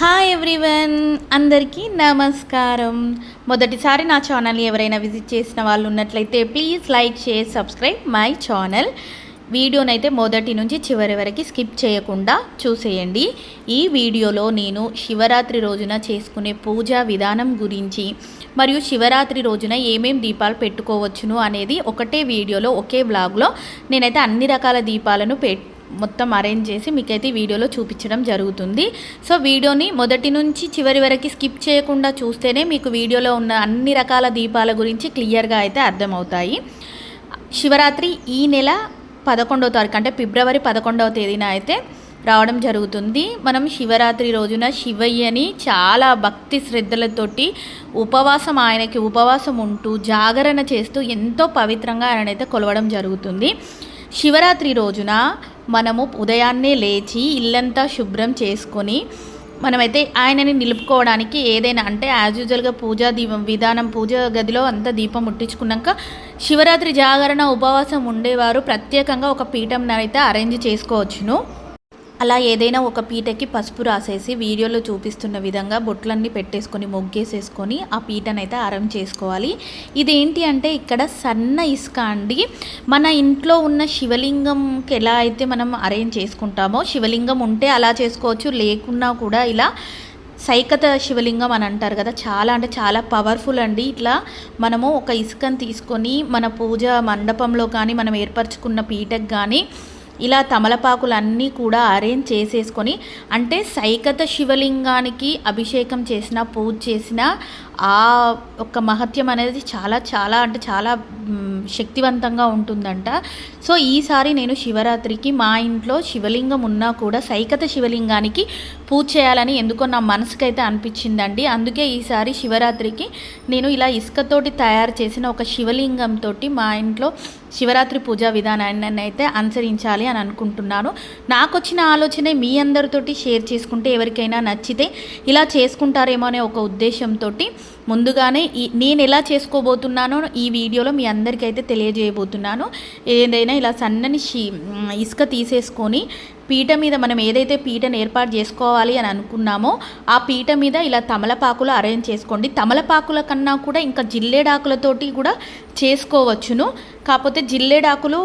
Hi everyone అందరికీ నమస్కారం. మొదటిసారి నా ఛానల్ ఎవరైనా విజిట్ చేసిన వాళ్ళు ఉన్నట్లయితే please like share subscribe my channel. వీడియోనైతే మొదటి నుంచి చివరి వరకు స్కిప్ చేయకుండా చూసేయండి. ఈ వీడియోలో నేను శివరాత్రి రోజున చేసుకునే పూజా విధానం గురించి మరియు శివరాత్రి రోజున ఏమేం దీపాలు పెట్టుకోవచ్చును అనేది ఒకటే వీడియోలో ఒకే వ్లాగ్లో నేనైతే అన్ని రకాల దీపాలను పెట్ మొత్తం అరేంజ్ చేసి మీకైతే వీడియోలో చూపించడం జరుగుతుంది. సో వీడియోని మొదటి నుంచి చివరి వరకు స్కిప్ చేయకుండా చూస్తేనే మీకు వీడియోలో ఉన్న అన్ని రకాల దీపాల గురించి క్లియర్గా అయితే అర్థమవుతాయి. శివరాత్రి ఈ నెల పదకొండవ తారీఖు అంటే ఫిబ్రవరి పదకొండవ తేదీన అయితే రావడం జరుగుతుంది. మనం శివరాత్రి రోజున శివయ్యని చాలా భక్తి శ్రద్ధలతోటి ఉపవాసం ఆయనకి ఉపవాసం ఉంటూ జాగరణ చేస్తూ ఎంతో పవిత్రంగా ఆయనైతే కొలవడం జరుగుతుంది. శివరాత్రి రోజున మనము ఉదయాన్నే లేచి ఇల్లంతా శుభ్రం చేసుకొని మనమైతే ఆయనని నిలుపుకోవడానికి ఏదైనా అంటే యాజ్ యూజువల్గా పూజా దీపం విధానం పూజ గదిలో అంతా దీపం ముట్టించుకున్నాక శివరాత్రి జాగరణ ఉపవాసం ఉండేవారు. ప్రత్యేకంగా ఒక పీఠంనైతే అరేంజ్ చేసుకోవచ్చును. అలా ఏదైనా ఒక పీటకి పసుపు రాసేసి వీడియోలో చూపిస్తున్న విధంగా బొట్లన్నీ పెట్టేసుకొని మొగ్గేసేసుకొని ఆ పీటనైతే అరేంజ్ చేసుకోవాలి. ఇదేంటి అంటే ఇక్కడ సన్న ఇసుక అండి. మన ఇంట్లో ఉన్న శివలింగంకి ఎలా అయితే మనం అరేంజ్ చేసుకుంటామో శివలింగం ఉంటే అలా చేసుకోవచ్చు. లేకున్నా కూడా ఇలా సైకత శివలింగం అని అంటారు కదా చాలా అంటే చాలా పవర్ఫుల్ అండి. ఇట్లా మనము ఒక ఇసుకను తీసుకొని మన పూజ మండపంలో కానీ మనం ఏర్పరచుకున్న పీటకు కానీ ఇలా తమలపాకులన్నీ కూడా అరేంజ్ చేసేసుకొని అంటే సైకత శివలింగానికి అభిషేకం చేసిన పూజ చేసిన ఆ ఒక మహత్యం అనేది చాలా చాలా అంటే చాలా శక్తివంతంగా ఉంటుందంట. సో ఈసారి నేను శివరాత్రికి మా ఇంట్లో శివలింగం ఉన్నా కూడా సైకత శివలింగానికి పూజ చేయాలని ఎందుకో నా మనసుకైతే అనిపించిందండి. అందుకే ఈసారి శివరాత్రికి నేను ఇలా ఇసుకతోటి తయారు చేసిన ఒక శివలింగంతో మా ఇంట్లో శివరాత్రి పూజా విధానాన్ని అయితే అనుసరించాలి అని అనుకుంటున్నాను. నాకు వచ్చిన ఆలోచన మీ అందరితోటి షేర్ చేసుకుంటే ఎవరికైనా నచ్చితే ఇలా చేసుకుంటారేమో అనే ఒక ఉద్దేశంతో ముందుగానే ఈ నేను ఎలా చేసుకోబోతున్నానో ఈ వీడియోలో మీ అందరికైతే తెలియజేయబోతున్నాను. ఏదైనా ఇలా సన్నని షీ ఇసుక తీసేసుకొని పీట మీద మనం ఏదైతే పీటను ఏర్పాటు చేసుకోవాలి అని అనుకున్నామో ఆ పీట మీద ఇలా తమలపాకులు అరేంజ్ చేసుకోండి. తమలపాకుల కన్నా కూడా ఇంకా జిల్లేడాకులతోటి కూడా చేసుకోవచ్చును. కాకపోతే జిల్లేడాకులు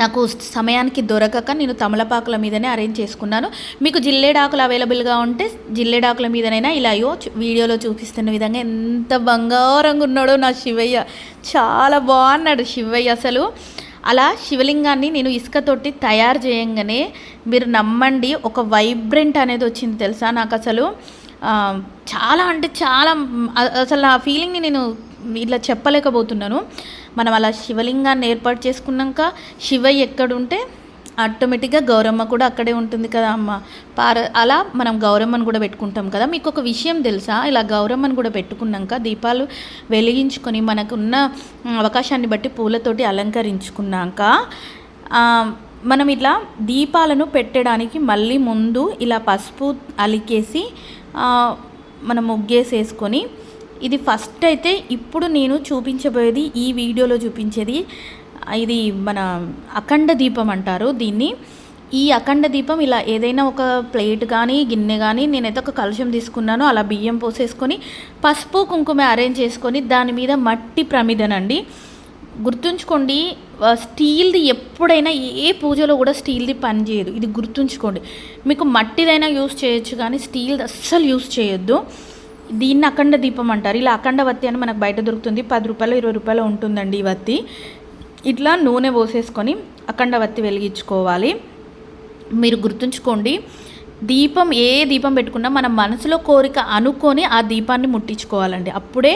నాకు సమయానికి దొరకక నేను తమలపాకుల మీదనే అరేంజ్ చేసుకున్నాను. మీకు జిల్లేడాకులు అవైలబుల్గా ఉంటే జిల్లేడాకుల మీదనైనా ఇలా అయ్యో వీడియోలో చూపిస్తున్న విధంగా ఎంత బంగారంగా ఉన్నాడో నా శివయ్య. చాలా బాగున్నాడు శివయ్య అసలు. అలా శివలింగాన్ని నేను ఇసుకతోటి తయారు చేయంగానే మీరు నమ్మండి ఒక వైబ్రెంట్ అనేది వచ్చింది తెలుసా నాకు అసలు చాలా అంటే చాలా అసలు ఆ ఫీలింగ్ని నేను ఇట్లా చెప్పలేకపోతున్నాను. మనం అలా శివలింగాన్ని ఏర్పాటు చేసుకున్నాక శివయ్య ఎక్కడుంటే ఆటోమేటిక్గా గౌరమ్మ కూడా అక్కడే ఉంటుంది కదా అమ్మ. పార అలా మనం గౌరమ్మను కూడా పెట్టుకుంటాం కదా. మీకు ఒక విషయం తెలుసా? ఇలా గౌరమ్మను కూడా పెట్టుకున్నాక దీపాలు వెలిగించుకొని మనకున్న అవకాశాన్ని బట్టి పూలతోటి అలంకరించుకున్నాక మనం ఇట్లా దీపాలను పెట్టడానికి మళ్ళీ ముందు ఇలా పసుపు అలికేసి మనం ముగ్గేసేసుకొని ఇది ఫస్ట్ అయితే ఇప్పుడు నేను చూపించబోయేది ఈ వీడియోలో చూపించేది ఇది మన అఖండ దీపం అంటారు దీన్ని. ఈ అఖండ దీపం ఇలా ఏదైనా ఒక ప్లేట్ కానీ గిన్నె కానీ నేనైతే ఒక కలుషం తీసుకున్నాను. అలా బియ్యం పోసేసుకొని పసుపు కుంకుమ అరేంజ్ చేసుకొని దాని మీద మట్టి ప్రమిదనండి. గుర్తుంచుకోండి స్టీల్ది ఎప్పుడైనా ఏ పూజలో కూడా స్టీల్ది పని చేయదు. ఇది గుర్తుంచుకోండి. మీకు మట్టిదైనా యూస్ చేయొచ్చు కానీ స్టీల్ది అస్సలు యూస్ చేయొద్దు. దీన్ని అఖండ దీపం అంటారు. ఇలా అఖండ వత్తి అని మనకు బయట దొరుకుతుంది. పది రూపాయలు ఇరవై రూపాయలు ఉంటుందండి ఈ వత్తి. ఇట్లా నూనె పోసేసుకొని అఖండవత్తి వెలిగించుకోవాలి. మీరు గుర్తుంచుకోండి దీపం ఏ దీపం పెట్టుకున్నా మన మనసులో కోరిక అనుకొని ఆ దీపాన్ని ముట్టించుకోవాలండి. అప్పుడే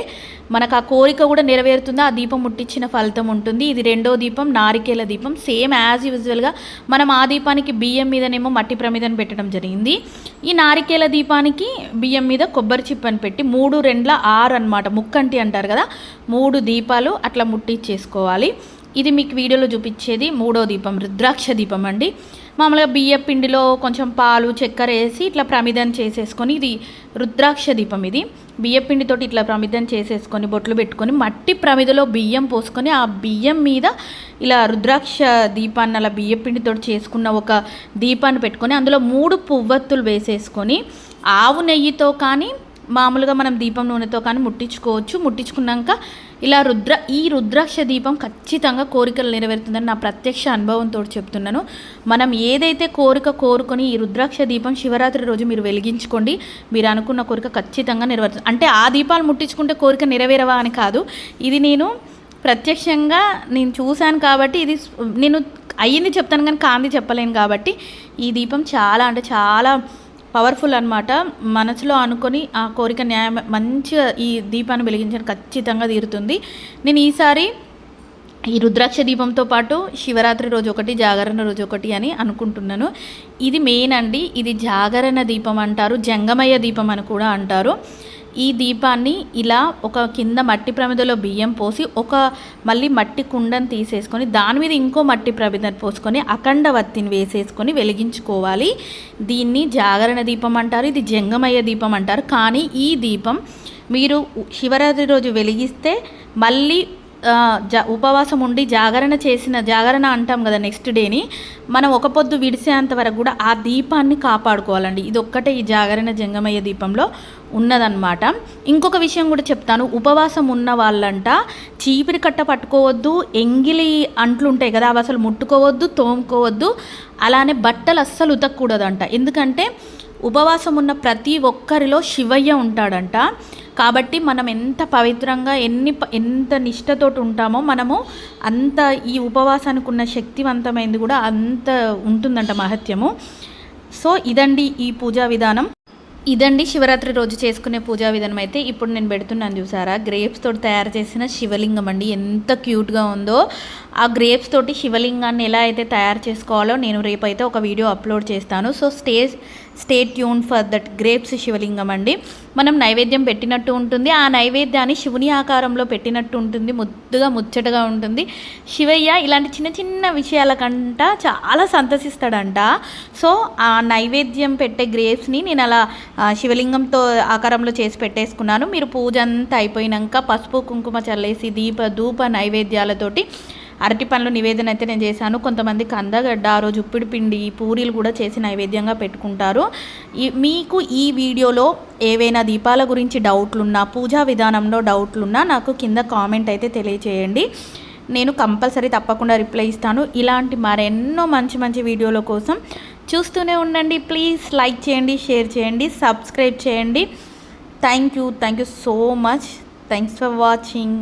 మనకు ఆ కోరిక కూడా నెరవేరుతుంది ఆ దీపం ముట్టించిన ఫలితం ఉంటుంది. ఇది రెండో దీపం నారికేల దీపం. సేమ్ యాజ్ యూజువల్గా మనం ఆ దీపానికి బియ్యం మీదనేమో మట్టి ప్రమిదని పెట్టడం జరిగింది. ఈ నారికేల దీపానికి బియ్యం మీద కొబ్బరి చిప్పని పెట్టి మూడు రెండ్ల ఆరు అనమాట ముక్కంటి అంటారు కదా మూడు దీపాలు అట్లా ముట్టించేసుకోవాలి. ఇది మీకు వీడియోలో చూపించేది మూడో దీపం రుద్రాక్ష దీపం అండి. మామూలుగా బియ్య పిండిలో కొంచెం పాలు చక్కెర వేసి ఇట్లా ప్రమిదం చేసేసుకొని ఇది రుద్రాక్ష దీపం ఇది. బియ్య పిండితోటి ఇట్లా ప్రమిదం చేసేసుకొని బొట్లు పెట్టుకొని మట్టి ప్రమిదలో బియ్యం పోసుకొని ఆ బియ్యం మీద ఇలా రుద్రాక్ష దీపాన్ని అలా బియ్య పిండితోటి చేసుకున్న ఒక దీపాన్ని పెట్టుకొని అందులో మూడు పువ్వత్తులు వేసేసుకొని ఆవు నెయ్యితో కానీ మామూలుగా మనం దీపం నూనెతో కానీ ముట్టించుకోవచ్చు. ముట్టించుకున్నాక ఇలా రుద్ర ఈ రుద్రాక్ష దీపం ఖచ్చితంగా కోరికలు నెరవేరుతుందని నా ప్రత్యక్ష అనుభవంతో చెప్తున్నాను. మనం ఏదైతే కోరిక కోరుకొని ఈ రుద్రాక్ష దీపం శివరాత్రి రోజు మీరు వెలిగించుకోండి మీరు అనుకున్న కోరిక ఖచ్చితంగా నెరవేరుతుంది. అంటే ఆ దీపాలు ముట్టించుకుంటే కోరిక నెరవేరవా అని కాదు. ఇది నేను ప్రత్యక్షంగా నేను చూశాను కాబట్టి ఇది నేను అయ్యింది చెప్తాను కానీ కాంది చెప్పలేను కాబట్టి ఈ దీపం చాలా అంటే చాలా పవర్ఫుల్ అనమాట మనసులో అనుకొని ఆ కోరిక న్యాయం మంచిగా ఈ దీపాన్ని వెలిగించడం ఖచ్చితంగా తీరుతుంది. నేను ఈసారి ఈ రుద్రాక్ష దీపంతో పాటు శివరాత్రి రోజు ఒకటి జాగరణ రోజు ఒకటి అని అనుకుంటున్నాను. ఇది మెయిన్ అండి. ఇది జాగరణ దీపం అంటారు జంగమయ్య దీపం అని కూడా అంటారు. ఈ దీపాన్ని ఇలా ఒక కింద మట్టి ప్రమిదలో బియ్యం పోసి ఒక మళ్ళీ మట్టి కుండను తీసేసుకొని దాని మీద ఇంకో మట్టి ప్రమిద పోసుకొని అఖండ వత్తిని వేసేసుకొని వెలిగించుకోవాలి. దీన్ని జాగరణ దీపం అంటారు ఇది జంగమయ్య దీపం అంటారు. కానీ ఈ దీపం మీరు శివరాత్రి రోజు వెలిగిస్తే మళ్ళీ జ ఉపవాసం ఉండి జాగరణ చేసిన జాగరణ అంటాం కదా నెక్స్ట్ డేని మనం ఒక పొద్దు విడిసేంత వరకు కూడా ఆ దీపాన్ని కాపాడుకోవాలండి. ఇది ఒక్కటే ఈ జాగరణ జంగమయ్య దీపంలో ఉన్నదన్నమాట. ఇంకొక విషయం కూడా చెప్తాను. ఉపవాసం ఉన్న వాళ్ళంట చీపిరి కట్ట పట్టుకోవద్దు ఎంగిలి అంట్లు ఉంటాయి కదా అవి అసలు ముట్టుకోవద్దు తోముకోవద్దు అలానే బట్టలు అస్సలు ఉతకూడదంట. ఎందుకంటే ఉపవాసం ఉన్న ప్రతి ఒక్కరిలో శివయ్య ఉంటాడంట. కాబట్టి మనం ఎంత పవిత్రంగా ఎన్ని ఎంత నిష్టతోటి ఉంటామో మనము అంత ఈ ఉపవాసానికి ఉన్న శక్తివంతమైంది కూడా అంత ఉంటుందంట మహత్యము. సో ఇదండి ఈ పూజా విధానం. ఇదండి శివరాత్రి రోజు చేసుకునే పూజా విధానం అయితే ఇప్పుడు నేను పెడుతున్నాను చూసారా? గ్రేప్స్ తోటి తయారు చేసిన శివలింగం అండి. ఎంత క్యూట్గా ఉందో. ఆ గ్రేప్స్ తోటి శివలింగాన్ని ఎలా అయితే తయారు చేసుకోవాలో నేను రేపైతే ఒక వీడియో అప్లోడ్ చేస్తాను. So stage stay tune for that grapes Shivalingam అండి. మనం నైవేద్యం పెట్టినట్టు ఉంటుంది. ఆ నైవేద్యాన్ని శివుని ఆకారంలో పెట్టినట్టు ఉంటుంది. ముద్దుగా ముచ్చటగా ఉంటుంది. శివయ్య ఇలాంటి చిన్న చిన్న విషయాల కంట చాలా సంతసిస్తాడంట. సో ఆ నైవేద్యం పెట్టే గ్రేప్స్ని నేను అలా శివలింగంతో ఆకారంలో చేసి పెట్టేసుకున్నాను. మీరు పూజ అంతా అయిపోయినాక పసుపు కుంకుమ చల్లేసి దీప ధూప నైవేద్యాలతోటి అరటి పండ్లు నివేదన అయితే నేను చేశాను. కొంతమంది కందగడ్డ ఆ రోజు ఉప్పిడి పిండి పూరీలు కూడా చేసి నైవేద్యంగా పెట్టుకుంటారు. మీకు ఈ వీడియోలో ఏవైనా దీపాల గురించి డౌట్లున్నా పూజా విధానంలో డౌట్లున్నా నాకు కింద కామెంట్ అయితే తెలియచేయండి. నేను కంపల్సరీ తప్పకుండా రిప్లై ఇస్తాను. ఇలాంటి మరెన్నో మంచి మంచి వీడియోల కోసం చూస్తూనే ఉండండి. ప్లీజ్ లైక్ చేయండి షేర్ చేయండి సబ్స్క్రైబ్ చేయండి. Thank you. Thank you so much. Thanks for watching.